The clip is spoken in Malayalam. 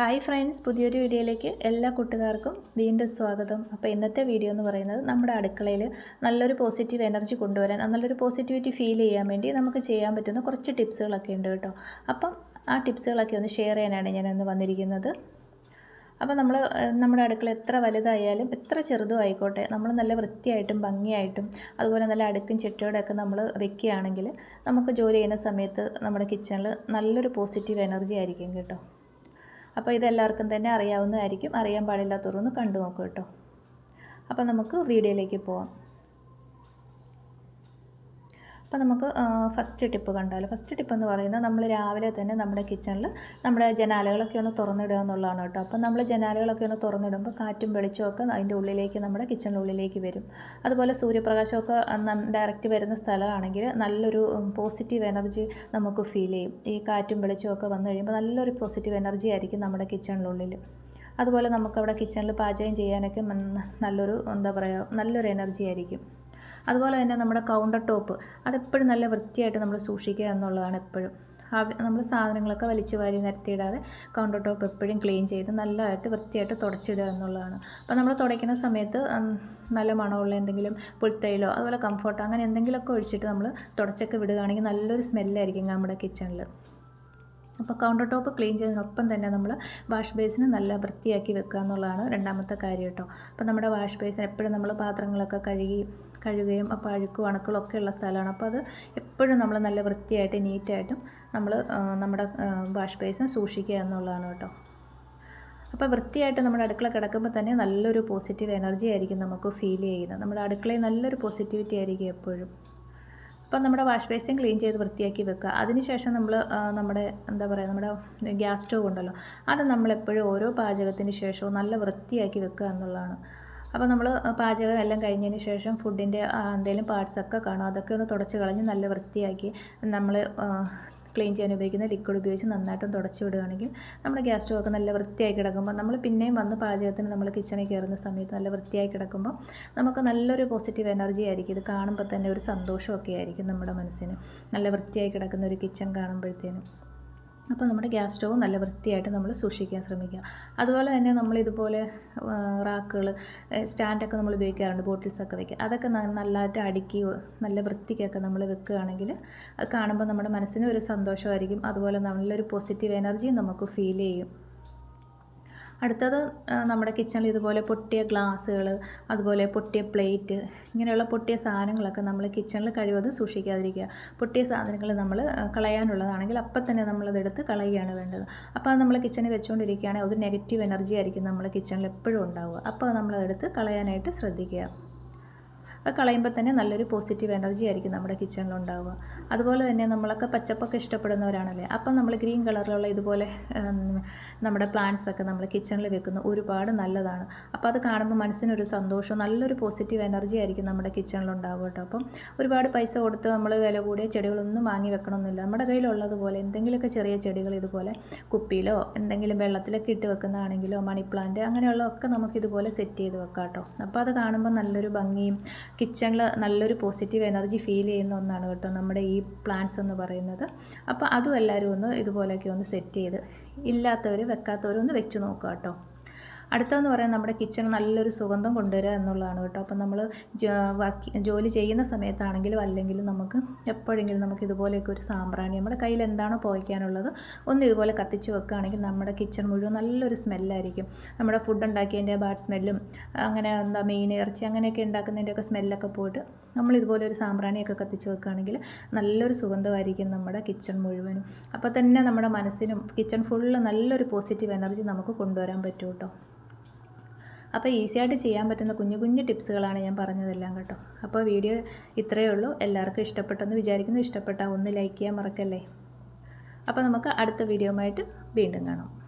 ഹായ് ഫ്രണ്ട്സ് പുതിയൊരു വീഡിയോയിലേക്ക് എല്ലാ കൂട്ടുകാർക്കും വീണ്ടും സ്വാഗതം. അപ്പോൾ ഇന്നത്തെ വീഡിയോ എന്ന് പറയുന്നത് നമ്മുടെ അടുക്കളയിൽ നല്ലൊരു പോസിറ്റീവ് എനർജി കൊണ്ടുവരാൻ നല്ലൊരു പോസിറ്റിവിറ്റി ഫീൽ ചെയ്യാൻ വേണ്ടി നമുക്ക് ചെയ്യാൻ പറ്റുന്ന കുറച്ച് ടിപ്സുകളൊക്കെ ഉണ്ട് കേട്ടോ. അപ്പം ആ ടിപ്സുകളൊക്കെ ഒന്ന് ഷെയർ ചെയ്യാനാണ് ഞാൻ ഇന്ന് വന്നിരിക്കുന്നത്. അപ്പോൾ നമ്മൾ നമ്മുടെ അടുക്കള എത്ര വലുതായാലും എത്ര ചെറുതും ആയിക്കോട്ടെ നമ്മൾ നല്ല വൃത്തിയായിട്ടും ഭംഗിയായിട്ടും അതുപോലെ നല്ല അടുക്കും ചിട്ടയോടെയൊക്കെ നമ്മൾ വെക്കുകയാണെങ്കിൽ നമുക്ക് ജോലി ചെയ്യുന്ന സമയത്ത് നമ്മുടെ കിച്ചണിൽ നല്ലൊരു പോസിറ്റീവ് എനർജി ആയിരിക്കും കേട്ടോ. അപ്പോൾ ഇതെല്ലാവർക്കും തന്നെ അറിയാവുന്നതായിരിക്കും. അറിയാൻ പാടില്ലാത്തവരൊന്ന് കണ്ടു നോക്കൂ കേട്ടോ. അപ്പോൾ നമുക്ക് വീഡിയോയിലേക്ക് പോവാം. അപ്പോൾ നമുക്ക് ഫസ്റ്റ് ടിപ്പ് കണ്ടാലോ? ഫസ്റ്റ് ടിപ്പ് എന്ന് പറയുന്നത് നമ്മൾ രാവിലെ തന്നെ നമ്മുടെ കിച്ചണിൽ നമ്മുടെ ജനാലകളൊക്കെ ഒന്ന് തുറന്നിടുക എന്നുള്ളതാണ് കേട്ടോ. അപ്പോൾ നമ്മൾ ജനാലകളൊക്കെ ഒന്ന് തുറന്നിടുമ്പോൾ കാറ്റും വെളിച്ചമൊക്കെ അതിന്റെ ഉള്ളിലേക്ക് നമ്മുടെ കിച്ചണിനുള്ളിലേക്ക് വരും. അതുപോലെ സൂര്യപ്രകാശമൊക്കെ ഡയറക്റ്റ് വരുന്ന സ്ഥലമാണെങ്കിൽ നല്ലൊരു പോസിറ്റീവ് എനർജി നമുക്ക് ഫീൽ ചെയ്യും. ഈ കാറ്റും വെളിച്ചമൊക്കെ വന്നു കഴിയുമ്പോൾ നല്ലൊരു പോസിറ്റീവ് എനർജി ആയിരിക്കും നമ്മുടെ കിച്ചണിനുള്ളിൽ അതുപോലെ നമുക്കവിടെ കിച്ചണിൽ പാചകം ചെയ്യാനൊക്കെ നല്ലൊരു എന്താ പറയുക നല്ലൊരു എനർജി ആയിരിക്കും. അതുപോലെ തന്നെ നമ്മുടെ കൗണ്ടർ ടോപ്പ് അതെപ്പോഴും നല്ല വൃത്തിയായിട്ട് നമ്മൾ സൂക്ഷിക്കുക എന്നുള്ളതാണ് എപ്പോഴും. നമ്മൾ സാധനങ്ങളൊക്കെ വലിച്ചു വാരി നിരത്തിയിടാതെ കൗണ്ടർ ടോപ്പ് എപ്പോഴും ക്ലീൻ ചെയ്ത് നല്ലതായിട്ട് വൃത്തിയായിട്ട് തുടച്ചിടുക എന്നുള്ളതാണ്. അപ്പോൾ നമ്മൾ തുടയ്ക്കുന്ന സമയത്ത് നല്ല മണമുള്ള എന്തെങ്കിലും പുൽത്തൈലോ അതുപോലെ കംഫർട്ടോ അങ്ങനെ എന്തെങ്കിലുമൊക്കെ ഒഴിച്ചിട്ട് നമ്മൾ തുടച്ചൊക്കെ വിടുകയാണെങ്കിൽ നല്ലൊരു സ്മെല്ലായിരിക്കും നമ്മുടെ കിച്ചണിൽ അപ്പോൾ കൗണ്ടർ ടോപ്പ് ക്ലീൻ ചെയ്യുന്നതിനൊപ്പം തന്നെ നമ്മൾ വാഷ് ബേസിന് നല്ല വൃത്തിയാക്കി വെക്കുക എന്നുള്ളതാണ് രണ്ടാമത്തെ കാര്യം കേട്ടോ. അപ്പോൾ നമ്മുടെ വാഷ് ബേസിന് എപ്പോഴും നമ്മൾ പാത്രങ്ങളൊക്കെ കഴുകി കഴുകുകയും അപ്പോൾ അഴുക്കും ഒക്കെ ഉള്ള സ്ഥലമാണ്. അപ്പോൾ അത് എപ്പോഴും നമ്മൾ നല്ല വൃത്തിയായിട്ട് നീറ്റായിട്ടും നമ്മൾ നമ്മുടെ വാഷ് ബേസിൻ സൂക്ഷിക്കുക എന്നുള്ളതാണ് കേട്ടോ. അപ്പോൾ വൃത്തിയായിട്ട് നമ്മുടെ അടുക്കള കിടക്കുമ്പോൾ തന്നെ നല്ലൊരു പോസിറ്റീവ് എനർജി ആയിരിക്കും നമുക്ക് ഫീൽ ചെയ്യുന്നത്. നമ്മുടെ അടുക്കളയിൽ നല്ലൊരു പോസിറ്റിവിറ്റി ആയിരിക്കും എപ്പോഴും. അപ്പം നമ്മുടെ വാഷ് ബേസിൻ ക്ലീൻ ചെയ്ത് വൃത്തിയാക്കി വെക്കുക. അതിനുശേഷം നമ്മൾ നമ്മുടെ എന്താ പറയുക നമ്മുടെ ഗ്യാസ് സ്റ്റോവ് ഉണ്ടല്ലോ അത് നമ്മളെപ്പോഴും ഓരോ പാചകത്തിന് ശേഷവും നല്ല വൃത്തിയാക്കി വെക്കുക എന്നുള്ളതാണ്. അപ്പോൾ നമ്മൾ പാചകം എല്ലാം കഴിഞ്ഞതിന് ശേഷം ഫുഡിന്റെ എന്തെങ്കിലും പാർട്സൊക്കെ കാണും. അതൊക്കെ ഒന്ന് തുടച്ച് കളഞ്ഞ് നല്ല വൃത്തിയാക്കി നമ്മൾ ക്ലീൻ ചെയ്യാൻ ഉപയോഗിക്കുന്ന ലിക്വിഡ് ഉപയോഗിച്ച് നന്നായിട്ടും തുടച്ചു വിടുകയാണെങ്കിൽ നമ്മുടെ ഗ്യാസ് സ്റ്റോവൊക്കെ നല്ല വൃത്തിയായി കിടക്കുമ്പോൾ നമ്മൾ പിന്നെയും വന്ന് പാചകത്തിന് നമ്മൾ കിച്ചണിൽ കയറുന്ന സമയത്ത് നല്ല വൃത്തിയായി കിടക്കുമ്പോൾ നമുക്ക് നല്ലൊരു പോസിറ്റീവ് എനർജി ആയിരിക്കും. ഇത് കാണുമ്പോൾ തന്നെ ഒരു സന്തോഷമൊക്കെ ആയിരിക്കും നമ്മുടെ മനസ്സിന്. നല്ല വൃത്തിയായി കിടക്കുന്ന ഒരു കിച്ചൺ കാണുമ്പോഴത്തേനും. അപ്പോൾ നമ്മുടെ ഗ്യാസ് സ്റ്റവ് നല്ല വൃത്തിയായിട്ട് നമ്മൾ സൂക്ഷിക്കാൻ ശ്രമിക്കുക. അതുപോലെ തന്നെ നമ്മൾ ഇതുപോലെ റാക്കുകൾ സ്റ്റാൻഡൊക്കെ നമ്മൾ ഉപയോഗിക്കാറുണ്ട് ബോട്ടിൽസൊക്കെ വയ്ക്കുക അതൊക്കെ നല്ലതായിട്ട് അടുക്കി നല്ല വൃത്തിക്കൊക്കെ നമ്മൾ വെക്കുകയാണെങ്കിൽ അത് കാണുമ്പോൾ നമ്മുടെ മനസ്സിന് ഒരു സന്തോഷമായിരിക്കും. അതുപോലെ നല്ലൊരു പോസിറ്റീവ് എനർജിയും നമുക്ക് ഫീൽ ചെയ്യും. അടുത്തത് നമ്മുടെ കിച്ചണിൽ ഇതുപോലെ പൊട്ടിയ ഗ്ലാസ്സുകൾ അതുപോലെ പൊട്ടിയ പ്ലേറ്റ് ഇങ്ങനെയുള്ള പൊട്ടിയ സാധനങ്ങളൊക്കെ നമ്മൾ കിച്ചണിൽ കഴിവതും സൂക്ഷിക്കാതിരിക്കുക. പൊട്ടിയ സാധനങ്ങൾ നമ്മൾ കളയാനുള്ളതാണെങ്കിൽ അപ്പം തന്നെ നമ്മളതെടുത്ത് കളയുകയാണ് വേണ്ടത്. അപ്പോൾ അത് നമ്മൾ കിച്ചണിൽ വെച്ചുകൊണ്ടിരിക്കുകയാണെങ്കിൽ ഒരു നെഗറ്റീവ് എനർജി ആയിരിക്കും നമ്മൾ കിച്ചണിൽ എപ്പോഴും ഉണ്ടാവുക. അപ്പോൾ നമ്മളതെടുത്ത് കളയാനായിട്ട് ശ്രദ്ധിക്കുക. അത് കളയുമ്പോൾ തന്നെ നല്ലൊരു പോസിറ്റീവ് എനർജി ആയിരിക്കും നമ്മുടെ കിച്ചണിൽ ഉണ്ടാവുക. അതുപോലെ തന്നെ നമ്മളൊക്കെ പച്ചപ്പൊക്കെ ഇഷ്ടപ്പെടുന്നവരാണല്ലേ? അപ്പം നമ്മൾ ഗ്രീൻ കളറിലുള്ള ഇതുപോലെ നമ്മുടെ പ്ലാന്റ്സ് ഒക്കെ നമ്മൾ കിച്ചണിൽ വെക്കുന്ന ഒരുപാട് നല്ലതാണ്. അപ്പോൾ അത് കാണുമ്പോൾ മനസ്സിനൊരു സന്തോഷം നല്ലൊരു പോസിറ്റീവ് എനർജി ആയിരിക്കും നമ്മുടെ കിച്ചണിൽ ഉണ്ടാവുക കേട്ടോ. അപ്പം ഒരുപാട് പൈസ കൊടുത്ത് നമ്മൾ വില കൂടിയ ചെടികളൊന്നും വാങ്ങി വെക്കണമെന്നില്ല നമ്മുടെ കയ്യിലുള്ളതുപോലെ എന്തെങ്കിലുമൊക്കെ ചെറിയ ചെടികൾ ഇതുപോലെ കുപ്പിയിലോ എന്തെങ്കിലും വെള്ളത്തിലൊക്കെ ഇട്ട് വെക്കുന്നതാണെങ്കിലോ മണി പ്ലാന്റ് അങ്ങനെയുള്ളതൊക്കെ നമുക്കിതുപോലെ സെറ്റ് ചെയ്ത് വെക്കാം കേട്ടോ. അപ്പോൾ അത് കാണുമ്പോൾ നല്ലൊരു ഭംഗിയും കിച്ചണിൽ നല്ലൊരു പോസിറ്റീവ് എനർജി ഫീൽ ചെയ്യുന്ന ഒന്നാണ് കേട്ടോ നമ്മുടെ ഈ പ്ലാന്റ്സ് എന്ന് പറയുന്നത്. അപ്പോൾ അതും എല്ലാവരും ഒന്ന് ഇതുപോലെയൊക്കെ ഒന്ന് സെറ്റ് ചെയ്ത് ഇല്ലാത്തവർ വെക്കാത്തവരൊന്ന് ഒന്ന് വെച്ച് നോക്കുക കേട്ടോ. അടുത്തതെന്ന് പറയാൻ നമ്മുടെ കിച്ചൺ നല്ലൊരു സുഗന്ധം കൊണ്ടുവരിക എന്നുള്ളതാണ് കേട്ടോ. അപ്പം നമ്മൾ ജോലി ചെയ്യുന്ന സമയത്താണെങ്കിലും അല്ലെങ്കിലും നമുക്ക് എപ്പോഴെങ്കിലും നമുക്ക് ഇതുപോലെയൊക്കെ ഒരു സാമ്പ്രാണി നമ്മുടെ കയ്യിൽ എന്താണോ പോയിക്കാനുള്ളത് ഒന്ന് ഇതുപോലെ കത്തിച്ച് വെക്കുകയാണെങ്കിൽ നമ്മുടെ കിച്ചൺ മുഴുവൻ നല്ലൊരു സ്മെല്ലായിരിക്കും. നമ്മുടെ ഫുഡ് ഉണ്ടാക്കിയതിന്റെ ബാഡ് സ്മെല്ലും അങ്ങനെ എന്താ മെയിൻ ഇറച്ചി അങ്ങനെയൊക്കെ ഉണ്ടാക്കുന്നതിന്റെയൊക്കെ സ്മെല്ലൊക്കെ പോയിട്ട് നമ്മൾ ഇതുപോലെ ഒരു സാമ്പ്രാണിയൊക്കെ കത്തിച്ച് വെക്കുകയാണെങ്കിൽ നല്ലൊരു സുഗന്ധമായിരിക്കും നമ്മുടെ കിച്ചൺ മുഴുവനും. അപ്പോൾ തന്നെ നമ്മുടെ മനസ്സിനും കിച്ചൺ ഫുള്ള് നല്ലൊരു പോസിറ്റീവ് എനർജി നമുക്ക് കൊണ്ടുവരാൻ പറ്റും കേട്ടോ. അപ്പോൾ ഈസി ആയിട്ട് ചെയ്യാൻ പറ്റുന്ന കുഞ്ഞു കുഞ്ഞു ടിപ്സുകളാണ് ഞാൻ പറഞ്ഞതെല്ലാം കേട്ടോ. അപ്പോൾ വീഡിയോ ഇത്രയേ ഉള്ളൂ. എല്ലാവർക്കും ഇഷ്ടപ്പെട്ടെന്ന് വിചാരിക്കുന്നു. ഇഷ്ടപ്പെട്ടാൽ ഒന്ന് ലൈക്ക് ചെയ്യാൻ മറക്കല്ലേ? അപ്പോൾ നമുക്ക് അടുത്ത വീഡിയോ ആയിട്ട് വീണ്ടും കാണാം.